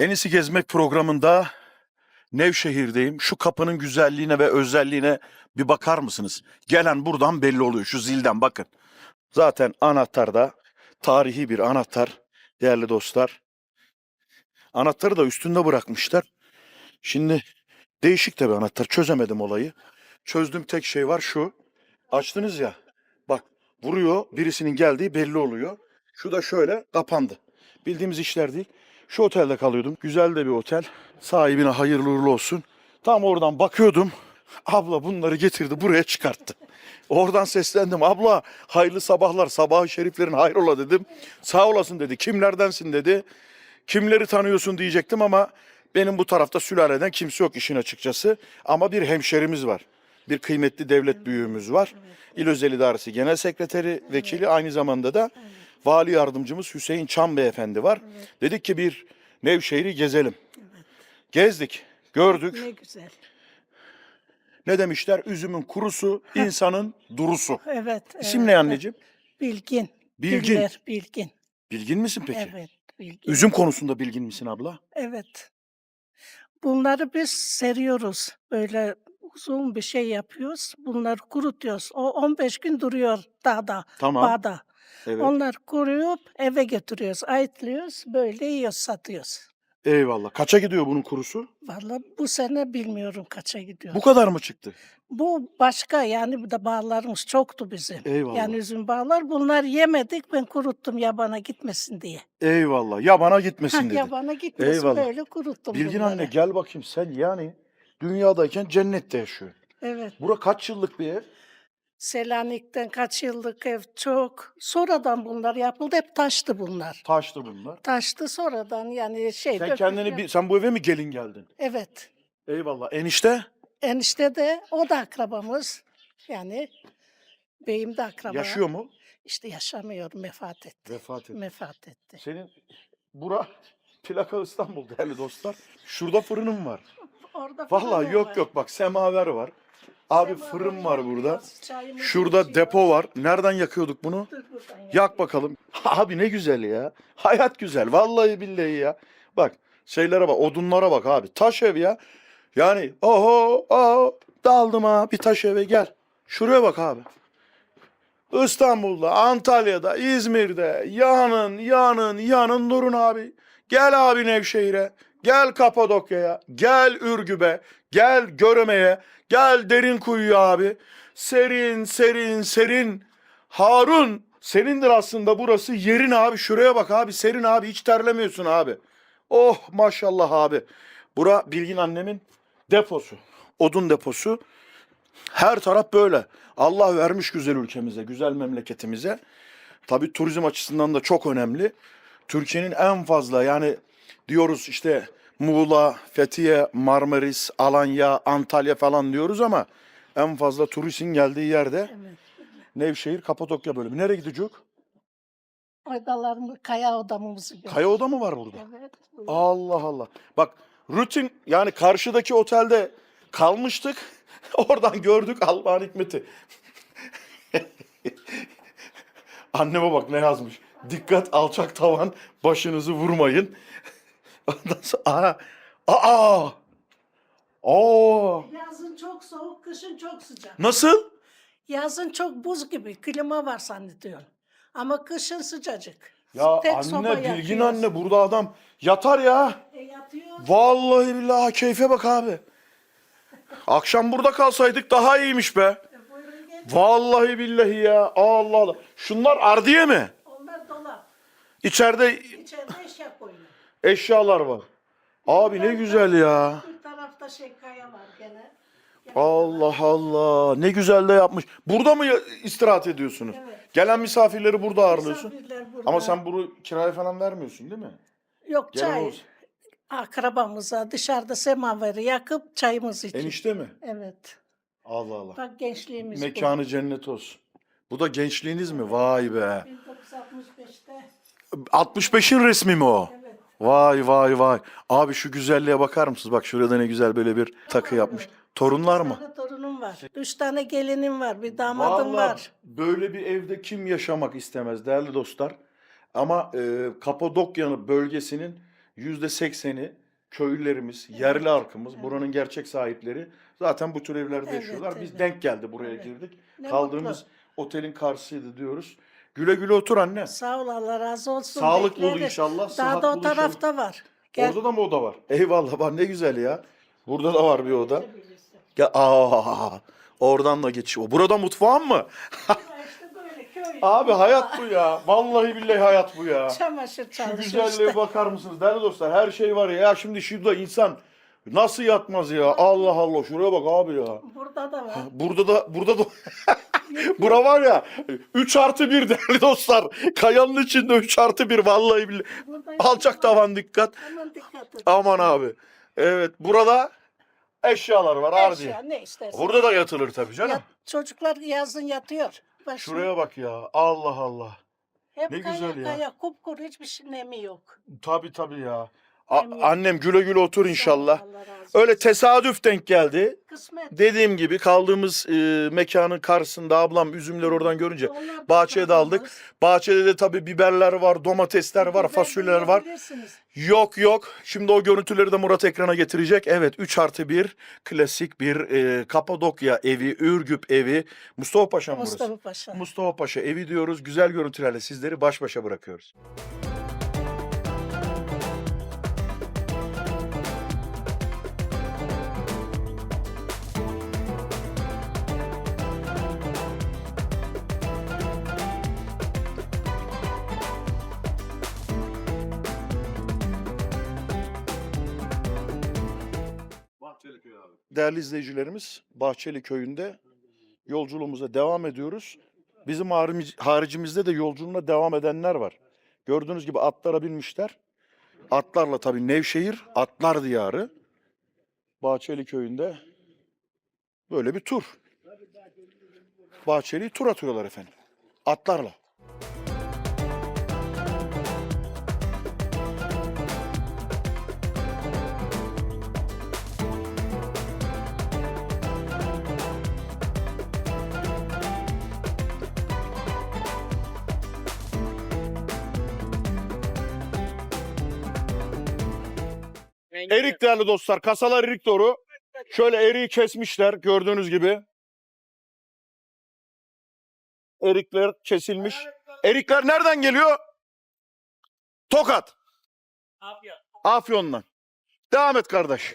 En gezmek programında Nevşehir'deyim. Şu kapının güzelliğine ve özelliğine bir bakar mısınız? Gelen buradan belli oluyor. Şu zilden bakın. Zaten anahtar da tarihi bir anahtar değerli dostlar. Anahtarı da üstünde bırakmışlar. Şimdi değişik de bir anahtar. Çözemedim olayı. Çözdüğüm tek şey var şu. Açtınız ya. Bak vuruyor. Birisinin geldiği belli oluyor. Şu da şöyle kapandı. Bildiğimiz işler değil. Şu otelde kalıyordum. Güzel de bir otel. Sahibine hayırlı uğurlu olsun. Tam oradan bakıyordum. Abla bunları getirdi buraya çıkarttı. Oradan seslendim. Abla hayırlı sabahlar. Sabahı şeriflerin hayrola dedim. Sağ olasın dedi. Kimlerdensin dedi. Kimleri tanıyorsun diyecektim ama benim bu tarafta sülaleden kimse yok işin açıkçası. Ama bir hemşerimiz var. Bir kıymetli devlet büyüğümüz var. İl Özel İdaresi Genel Sekreteri, Vekili aynı zamanda da Vali Yardımcımız Hüseyin Çam Beyefendi var. Dedik ki bir Nevşehir'i gezelim. Gezdik, gördük. Ne güzel. Ne demişler? Üzümün kurusu, insanın durusu. Evet. İsim evet, ne anneciğim? Bilgin. Bilgin. Diller, bilgin. Bilgin misin peki? Evet. Bilgin. Üzüm konusunda bilgin misin abla? Evet. Bunları biz seriyoruz. Böyle uzun bir şey yapıyoruz. Bunları kurutuyoruz. O 15 gün duruyor dağda, Tamam. bağda. Evet. Onlar kuruyup eve götürüyoruz. Ayıtlıyoruz. Böyle yiyoruz, satıyoruz. Eyvallah. Kaça gidiyor bunun kurusu? Vallahi bu sene bilmiyorum kaça gidiyor. Bu kadar mı çıktı? Bu başka yani bu da bağlarımız çoktu bizim. Eyvallah. Yani üzüm bağlar. Bunlar yemedik ben kuruttum yabana gitmesin diye. Eyvallah. Yabana gitmesin dedi. yabana gitmesin Eyvallah. böyle kuruttum Bilgin bunları. anne gel bakayım sen yani dünyadayken cennette yaşıyor. Evet. Bura kaç yıllık bir ev? Selanik'ten kaç yıllık ev çok. Sonradan bunlar yapıldı. Hep taştı bunlar. Taştı bunlar. Taştı sonradan yani şey. Sen kendini bir, sen bu eve mi gelin geldin? Evet. Eyvallah. Enişte Enişte de o da akrabamız. Yani beyim de akraba. yaşıyor mu? İşte yaşamıyor. Vefat etti. Vefat etti. Vefat etti. Senin bura plaka İstanbul değerli dostlar. Şurada fırınım var. Orada Vallahi fırın yok var. yok bak semaver var. Abi fırın var burada. Şurada depo var. Nereden yakıyorduk bunu? Yak bakalım. Abi ne güzel ya. Hayat güzel. Vallahi billahi ya. Bak şeylere bak. Odunlara bak abi. Taş ev ya. Yani oho oho daldım ha bir taş eve gel. Şuraya bak abi. İstanbul'da, Antalya'da, İzmir'de yanın yanın yanın durun abi. Gel abi Nevşehir'e. Gel Kapadokya'ya. Gel Ürgüp'e. Gel Göreme'ye. Gel Derinkuyu'ya abi. Serin serin serin. Harun senindir aslında burası yerin abi. Şuraya bak abi serin abi hiç terlemiyorsun abi. Oh maşallah abi. Bura Bilgin annemin deposu. Odun deposu. Her taraf böyle. Allah vermiş güzel ülkemize, güzel memleketimize. Tabii turizm açısından da çok önemli. Türkiye'nin en fazla yani diyoruz işte Muğla, Fethiye, Marmaris, Alanya, Antalya falan diyoruz ama en fazla turistin geldiği yerde Evet. Nevşehir, Kapadokya bölümü. Nereye gidecek? Odalarımız, kaya odamızı gör. Kaya oda mı var burada? Evet. Allah Allah. Bak rutin yani karşıdaki otelde kalmıştık. Oradan gördük Allah'ın hikmeti. Anneme bak ne yazmış. Dikkat alçak tavan başınızı vurmayın. Ondan sonra aa, aa, aa, Yazın çok soğuk, kışın çok sıcak. nasıl? Yazın çok buz gibi, klima var zannediyorum. Ama kışın sıcacık. Ya soba anne bilgin yakıyoruz. anne burada adam yatar ya. E, yatıyor. Vallahi billahi keyfe bak abi. Akşam burada kalsaydık daha iyiymiş be. E, buyurun. Vallahi billahi ya. Allah Allah. Şunlar ardiye mi? Onlar dolap. İçeride İçeride eşya koyuyor. Eşyalar var. Abi ne güzel ya. Bir tarafta şey kaya var gene. Allah Allah. Ne güzel de yapmış. Burada mı ya- istirahat ediyorsunuz? Evet. Gelen misafirleri burada ağırlıyorsun. Misafirler burada. Ama sen bunu kiraya falan vermiyorsun değil mi? Yok Gelen çay. olsun. Akrabamıza dışarıda semaveri yakıp çayımızı içiyoruz. Enişte mi? Evet. Allah Allah. Bak gençliğimiz Mekanı cennet olsun. Bu da gençliğiniz mi? Vay be. bu. 1965'te. 65'in resmi mi o? Vay vay vay. Abi şu güzelliğe bakar mısınız? Bak şurada ne güzel böyle bir takı yapmış. Torunlar mı? tane torunum var. Üç tane gelinim var. Bir damadım Vallahi var. böyle bir evde kim yaşamak istemez değerli dostlar. Ama e, Kapadokya bölgesinin yüzde sekseni köylülerimiz, yerli halkımız, buranın gerçek sahipleri zaten bu tür evlerde Evet, yaşıyorlar. Biz evet. denk geldi buraya girdik. Ne Kaldığımız otelin karşısıydı diyoruz. Güle güle otur anne. Sağ ol Allah razı olsun. Ol bekleriz. inşallah. Daha da o inşallah. tarafta var. Gel. Orada da mı oda var? Eyvallah bak ne güzel ya. Burada da var bir oda. Ya aa, oradan da geçiyor. Burada mutfağın mı? İşte böyle köy. Abi hayat bu ya. Vallahi billahi hayat bu ya. Çamaşır Şu çalışıyor güzelliğe işte. bakar mısınız değerli dostlar? Her şey var ya. Ya şimdi şurada insan nasıl yatmaz ya? Allah Allah şuraya bak abi ya. Burada da var. Burada da burada da Bura var ya 3 artı 1 değerli dostlar. Kayanın içinde 3 artı 1 vallahi billahi. Alçak tavan dikkat. Aman dikkat et. Aman abi. Evet burada eşyalar var harbi. Eşya ne istersen. Burada da yatılır tabii canım. Yat- çocuklar yazın yatıyor. Başına. Şuraya bak ya. Allah Allah. Hep ne kaya, güzel ya. Kaya, kupkuru hiçbir şey nemi yok. Tabii tabii ya. A- annem güle güle otur inşallah. Öyle tesadüf denk geldi. Kısmet. Dediğim gibi kaldığımız e, mekanın karşısında ablam üzümleri oradan görünce Onlar da bahçeye daldık. bahçede de tabii biberler var, domatesler var, Biber fasulyeler var. yiyebilirsiniz. Yok yok. Şimdi o görüntüleri de Murat ekrana getirecek. Evet 3 artı 1 klasik bir e, Kapadokya evi, Ürgüp evi. Mustafa Paşa mı burası? Mustafa Paşa. Mustafa Paşa evi diyoruz. Güzel görüntülerle sizleri baş başa bırakıyoruz. Değerli izleyicilerimiz, Bahçeli Köyü'nde yolculuğumuza devam ediyoruz. Bizim harici- haricimizde de yolculuğuna devam edenler var. Gördüğünüz gibi atlara binmişler. Atlarla tabii Nevşehir, atlar diyarı. Bahçeli Köyü'nde böyle bir tur. Bahçeli'yi tur atıyorlar efendim. Atlarla. Erik değerli dostlar, kasalar erik doğru. Şöyle eriği kesmişler gördüğünüz gibi. Erikler kesilmiş. Erikler nereden geliyor? Tokat. Afyon'dan. Devam et kardeş.